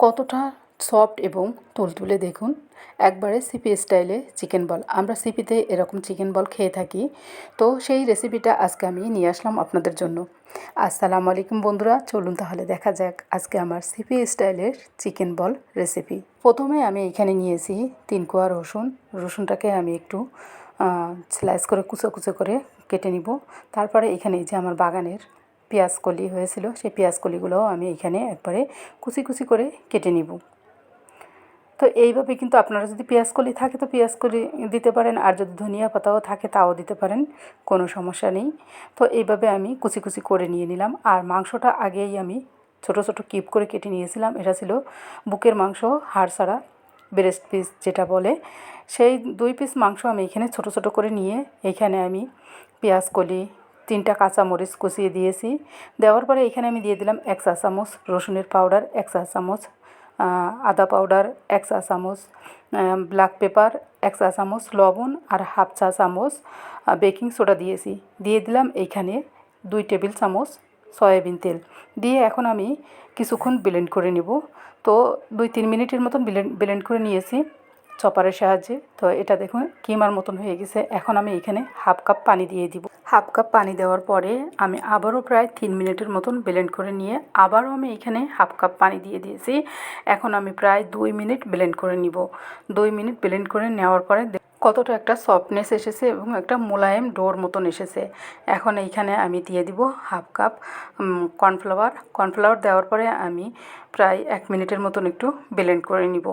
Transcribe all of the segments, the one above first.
কতটা সফট এবং তুলতুলে দেখুন। একবারে সিপি স্টাইলে চিকেন বল আমরা সিপিতে এরকম চিকেন বল খেয়ে থাকি। তো সেই রেসিপিটা আজকে আমি নিয়ে আসলাম আপনাদের জন্য। আসসালামু আলাইকুম বন্ধুরা, চলুন তাহলে দেখা যাক আজকে আমার সিপি স্টাইলের চিকেন বল রেসিপি প্রথমে আমি এখানে নিয়েছি তিন কোয়া রসুন। রসুনটাকে আমি একটু স্লাইস করে কুচো কুচো করে কেটে নিব। তারপরে এখানে যে আমার বাগানের পেঁয়াজ কলি হয়েছিল, সেই পেঁয়াজ কলিগুলোও আমি এখানে একবারে কুচি কুচি করে কেটে নিব। তো এইভাবে কিন্তু আপনারা যদি পেঁয়াজ কলি থাকে তো পেঁয়াজ কলি দিতে পারেন, আর যদি ধনিয়া পাতাও থাকে তাও দিতে পারেন, কোনো সমস্যা নেই। তো এইভাবে আমি কুচি কুচি করে নিয়ে নিলাম, আর মাংসটা আগেই আমি ছোট ছোট কিপ করে কেটে নিয়েছিলাম, এটা ছিল বুকের মাংস, হাড় ছাড়া, ব্রেস্ট পিস যেটা বলে। সেই দুই পিস মাংস আমি এখানে ছোট ছোট করে নিয়ে এখানে আমি পেঁয়াজ কলি তিনটা কাঁচামরিচ কুচিয়ে দিয়েছি। দেওয়ার পরে এখানে আমি দিয়ে দিলাম এক চা চামচ রসুনের পাউডার, এক চা চামচ আদা পাউডার, এক চা চামচ ব্ল্যাক পেপার, এক চা চামচ লবণ আর হাফ চা চামচ বেকিং সোডা দিয়েছি। দিয়ে দিলাম এইখানে দুই টেবিল চামচ সয়াবিন তেল। দিয়ে এখন আমি কিছুক্ষণ ব্লেন্ড করে নেব। তো দুই তিন মিনিটের মতন ব্লেন্ড ব্লেন্ড করে নিয়েছি। চপারের সাহায্যে। তো এটা দেখুন, কিমার মতন হয়ে গেছে। এখন আমি এখানে হাফ কাপ পানি দিয়ে দিব। হাফ কাপ পানি দেওয়ার পরে আমি আবারও প্রায় তিন মিনিটের মতন ব্লেন্ড করে নিয়ে আবারও আমি এখানে হাফ কাপ পানি দিয়ে দিয়েছি। এখন আমি প্রায় দুই মিনিট ব্লেন্ড করে নিব। দুই মিনিট ব্লেন্ড করে নেওয়ার পরে কতটা একটা সফটনেস এসেছে এবং একটা মোলায়েম ডোর মতন এসেছে। এখন এইখানে আমি দিয়ে দিব হাফ কাপ কর্নফ্লাওয়ার। কর্নফ্লাওয়ার দেওয়ার পরে আমি প্রায় এক মিনিটের মতন একটু ব্লেন্ড করে নিব।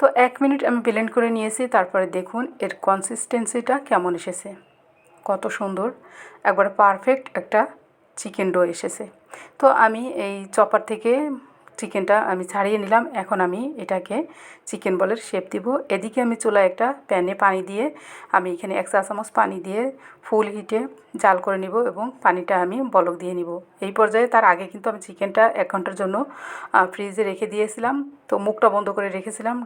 তো এক মিনিট আমি ব্লেন্ড করে নিয়েছি, তারপরে দেখুন এর কনসিস্টেন্সিটা কেমন এসেছে। কত সুন্দর। একবার পারফেক্ট একটা চিকেন ডো এসেছে। তো আমি এই চপার থেকে চিকেনটা আমি ছাড়িয়ে নিলাম। এখন আমি এটাকে চিকেন বলের শেপ দিব। এদিকে আমি চুলা একটা প্যানে পানি দিয়ে আমি এখানে এক চা চামচ পানি দিয়ে ফুল হিটে জাল করে নিব এবং পানিটা আমি বলক দিয়ে নিব। এই পর্যায়ে তার আগে কিন্তু আমি চিকেনটা এক ঘণ্টার জন্য ফ্রিজে রেখে দিয়েছিলাম। তো মুখটা বন্ধ করে রেখেছিলাম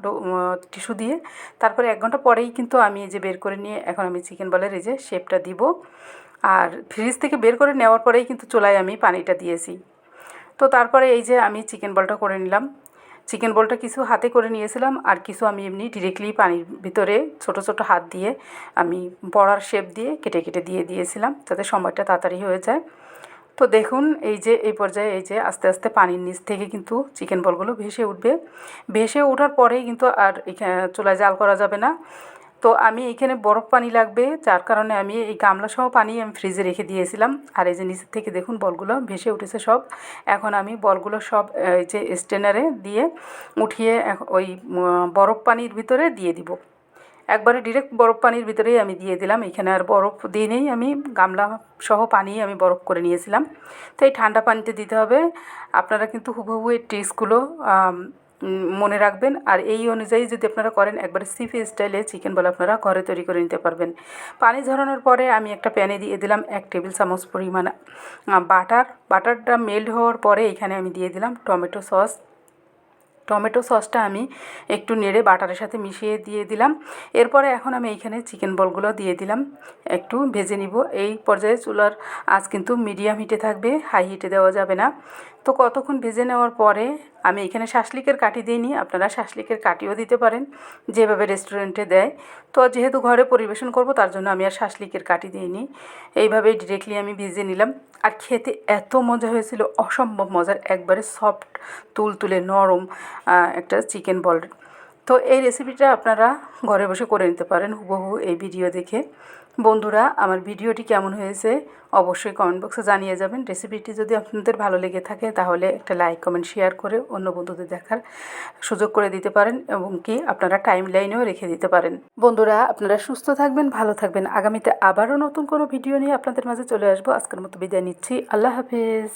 টিস্যু দিয়ে। তারপরে এক ঘণ্টা পরেই কিন্তু আমি এই যে বের করে নিয়ে এখন আমি চিকেন বলের এই যে শেপটা দিব। আর ফ্রিজ থেকে বের করে নেওয়ার পরেই কিন্তু চুলায় আমি পানিটা দিয়েছি। তো তারপরে এই যে আমি চিকেন বলটা করে নিলাম। চিকেন বলটা কিছু হাতে করে নিয়েছিলাম আর কিছু আমি এমনি ডিরেক্টলি পানির ভিতরে ছোট ছোট হাত দিয়ে আমি বড়ার শেপ দিয়ে কেটে কেটে দিয়ে দিয়েছিলাম যাতে সময়টা তাড়াতাড়ি হয়ে যায়। তো দেখুন এই যে, এই পর্যায়ে এই যে আস্তে আস্তে পানির নিচ থেকে কিন্তু চিকেন বলগুলো ভেসে উঠবে। ভেসে ওঠার পরেই কিন্তু আর চুলায় জাল করা যাবে না। তো আমি এখানে বরফ পানি লাগবে, যার কারণে আমি এই গামলা সহ পানি আমি ফ্রিজে রেখে দিয়েছিলাম। আর এই যে নিচের থেকে দেখুন বলগুলো ভেসে উঠেছে সব। এখন আমি বলগুলো সব এই যে স্টেনারে দিয়ে উঠিয়ে ওই বরফ পানির ভিতরে দিয়ে দিব। একবারে ডিরেক্ট বরফ পানির ভিতরেই আমি দিয়ে দিলাম। এখানে আর বরফ দিয়ে নেই আমি গামলা সহ পানি আমি বরফ করে নিয়েছিলাম। তো এই ঠান্ডা পানিতে দিতে হবে। আপনারা কিন্তু হুবহু এই টিপসগুলো মনে রাখবেন। আর এই অনুযায়ী যদি আপনারা করেন, একবারে সিফি স্টাইলে চিকেন বল আপনারা ঘরে তৈরি করে নিতে পারবেন। পানি ঝরানোর পরে আমি একটা প্যানে দিয়ে দিলাম এক টেবিল চামচ পরিমাণ বাটার। বাটারটা মেল্ট হওয়ার পরে এখানে আমি দিয়ে দিলাম টমেটো সস। টমেটো সসটা আমি একটু নেড়ে বাটারের সাথে মিশিয়ে দিয়ে দিলাম। এরপরে এখন আমি এইখানে চিকেন বলগুলো দিয়ে দিলাম। একটু ভেজে নিব। এই পর্যায়ে চুলার আজ কিন্তু মিডিয়াম হিটে থাকবে, হাই হিটে দেওয়া যাবে না। তো কতক্ষণ ভেজে নেওয়ার পরে আমি এখানে শাসলিকের কাঠি দিইনি, আপনারা শাসলিকের কাঠিও দিতে পারেন, যেভাবে রেস্টুরেন্টে দেয়। তো যেহেতু ঘরে পরিবেশন করব, তার জন্য আমি আর শাসলিকের কাঠি দিইনি। এইভাবে ডিরেক্টলি আমি ভিজে নিলাম। আর খেতে এত মজা হয়েছিল, অসম্ভব মজার, একবারে সফট তুল তুলে নরম একটা চিকেন বল তো এই রেসিপিটা আপনারা ঘরে বসে করে নিতে পারেন, হুবহু এই ভিডিও দেখে। বন্ধুরা, আমার ভিডিওটি কেমন হয়েছে অবশ্যই কমেন্ট বক্সে জানিয়ে যাবেন। রেসিপিটি যদি আপনাদের ভালো লেগে থাকে, তাহলে একটা লাইক কমেন্ট শেয়ার করে অন্য বন্ধুদের দেখার সুযোগ করে দিতে পারেন এবং কি আপনারা টাইম লাইনেও রেখে দিতে পারেন। বন্ধুরা, আপনারা সুস্থ থাকবেন, ভালো থাকবেন। আগামীতে আবারও নতুন কোনো ভিডিও নিয়ে আপনাদের মাঝে চলে আসব। আজকের মতো বিদায় নিচ্ছি। আল্লাহ হাফিজ।